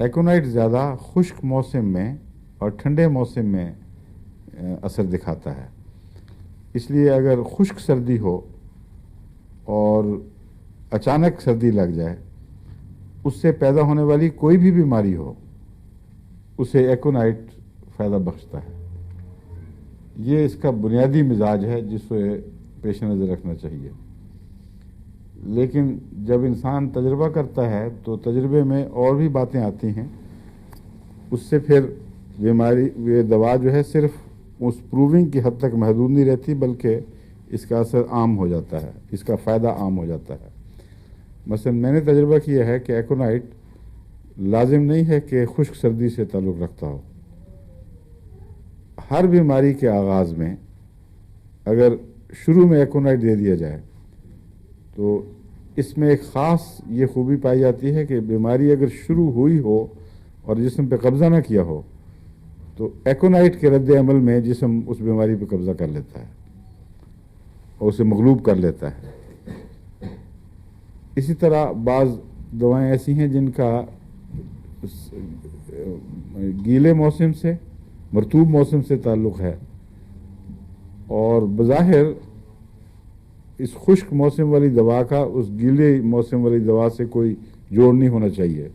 एकोनाइट ज़्यादा खुश्क मौसम में और ठंडे मौसम में असर दिखाता है। इसलिए अगर खुश्क सर्दी हो और अचानक सर्दी लग जाए, उससे पैदा होने वाली कोई भी बीमारी हो, उसे एकोनाइट फ़ायदा बख्शता है। ये इसका बुनियादी मिजाज है जिसे पेश नज़र रखना चाहिए। लेकिन जब इंसान तजर्बा करता है तो तजर्बे में और भी बातें आती हैं। उससे फिर बीमारी, ये दवा जो है सिर्फ़ उस प्रूविंग की हद तक महदूद नहीं रहती, बल्कि इसका असर आम हो जाता है, इसका फ़ायदा आम हो जाता है। मसलन, मैंने तजर्बा किया है कि एकोनाइट लाजिम नहीं है कि खुश्क सर्दी से ताल्लुक़ रखता हो। हर बीमारी के आगाज़ में अगर शुरू में एकोनाइट दे दिया जाए तो इसमें एक ख़ास ये खूबी पाई जाती है कि बीमारी अगर शुरू हुई हो और जिसम पे कब्ज़ा ना किया हो तो एकोनाइट के रद्द अमल में जिसम उस बीमारी पे कब्ज़ा कर लेता है और उसे मगलूब कर लेता है। इसी तरह बाज़ दवाएँ ऐसी हैं जिनका गीले मौसम से, मरतूब मौसम से ताल्लुक़ है और बज़ाहिर इस खुश्क मौसम वाली दवा का, उस गीले मौसम वाली दवा से कोई जोड़ नहीं होना चाहिए।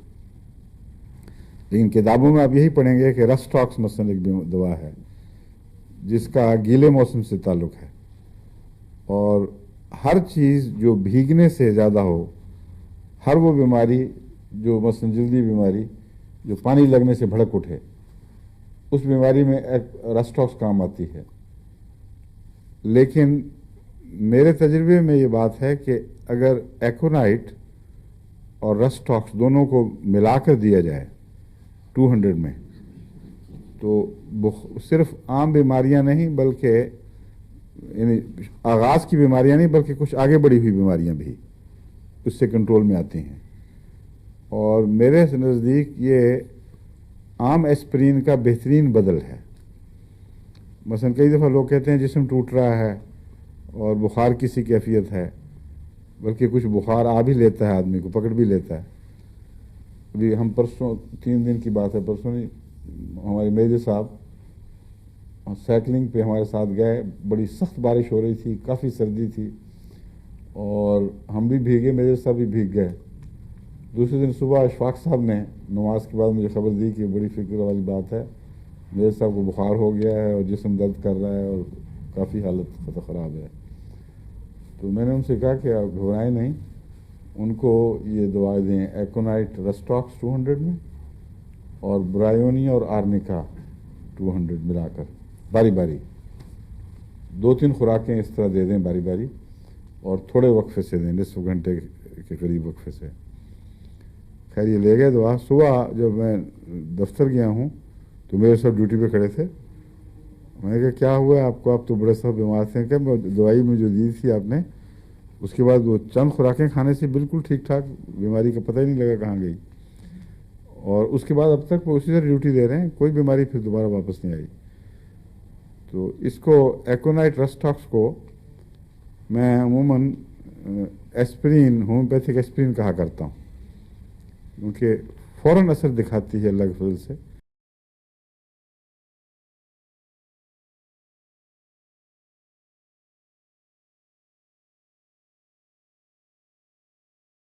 लेकिन किताबों में आप यही पढ़ेंगे कि रस्टॉक्स मसन एक दवा है, जिसका गीले मौसम से ताल्लुक़ है। और हर चीज़ जो भीगने से ज़्यादा हो, हर वो बीमारी, जो मसन जल्दी बीमारी, जो पानी लगने से भड़क उठे, उस बीमारी में रस्टॉक्स काम आती है। लेकिन मेरे तजर्बे में ये बात है कि अगर एकोनाइट और रस्टॉक्स दोनों को मिलाकर दिया जाए 200 में तो सिर्फ़ आम बीमारियाँ नहीं, बल्कि यानी आगाज़ की बीमारियाँ नहीं, बल्कि कुछ आगे बढ़ी हुई बीमारियाँ भी उससे कंट्रोल में आती हैं। और मेरे नज़दीक ये आम एस्प्रीन का बेहतरीन बदल है। मसलन कई दफ़ा लोग कहते हैं जिसम टूट रहा है और बुखार की सी कैफियत है, बल्कि कुछ बुखार आ भी लेता है आदमी को, पकड़ भी लेता है। अभी हम परसों, तीन दिन की बात है, परसों ही हमारे मेजर साहब साइकिलिंग पे हमारे साथ गए, बड़ी सख्त बारिश हो रही थी, काफ़ी सर्दी थी, और हम भी भीगे, मेजर साहब भी भीग गए। दूसरे दिन सुबह अशफाक साहब ने नमाज़ के बाद मुझे खबर दी कि बड़ी फ़िक्र वाली बात है, मेजर साहब को बुखार हो गया है और जिसम दर्द कर रहा है और काफ़ी हालत ख़राब है। तो मैंने उनसे कहा कि आप घबराएँ नहीं। उनको ये दवाएँ दें एकोनाइट रस्टॉक्स 200 में और ब्रायोनी और आर्निका 200 मिलाकर बारी बारी दो तीन खुराकें इस तरह दे दें बारी बारी और थोड़े वक्फे से दें निसफ घंटे के करीब वक्फे से। खैर, ये ले गए दवा। सुबह जब मैं दफ्तर गया हूँ तो मेरे सब ड्यूटी पे खड़े थे। मैंने कहा, क्या हुआ? आपको, आप तो बड़े सब बीमार थे। क्या दवाई में जो दी थी आपने, उसके बाद वो चंद खुराकें खाने से बिल्कुल ठीक ठाक बीमारी का पता ही नहीं लगा कहाँ गई। और उसके बाद अब तक वो उसी तरह ड्यूटी दे रहे हैं, कोई बीमारी फिर दोबारा वापस नहीं आई। तो इसको एकोनाइट रस्टॉक्स को मैं अमूमन एस्प्रीन, होम्योपैथिक एस्प्रीन कहा करता हूँ। क्योंकि फ़ौर असर दिखाती है अलग फजल से।